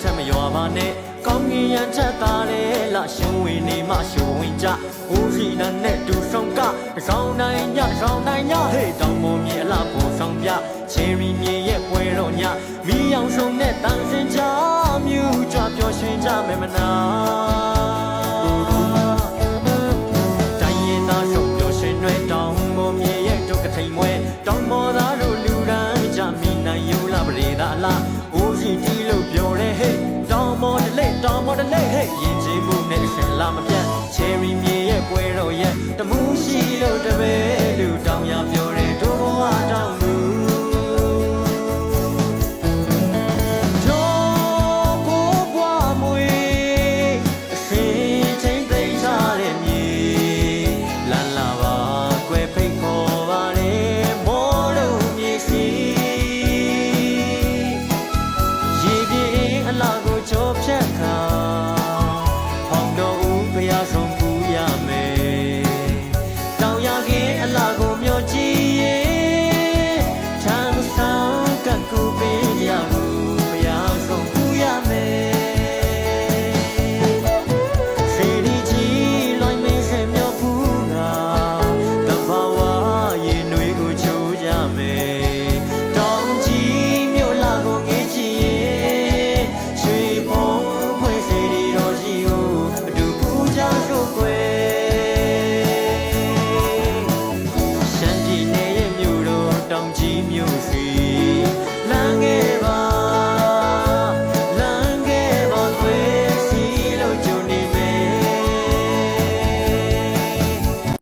ထက်မရွာပါနဲ့ကောင်းကင်ရန်ထက်သာလေလရှင်ဝင်နေမှရှင်ဝင်ကြဦးစီနာနဲ့တူဆောင်ကရောင်းနိုင်ညရောင်းနိုင်ညဟေးတောင်မမြေအလားပုံဆောင်ပြချယ်ရီမြေရဲ့ပွဲတော်ညမီးရောင်ဆုံးနဲ့တန်စင်ချမြူကြပျော်ရွှင်ကြမယ်မနာတောင်မော်သားတို့လူတိုင်းကြမိနိုင်ယုံလားပရိသာလားဦးစီတီလို့ပြော ဟေးတောင်မော်တလေးတောင်မော်တလေးဟေးရင်ကျေးမှုနဲ့အရှင်လာမပြတ် cherry မြေ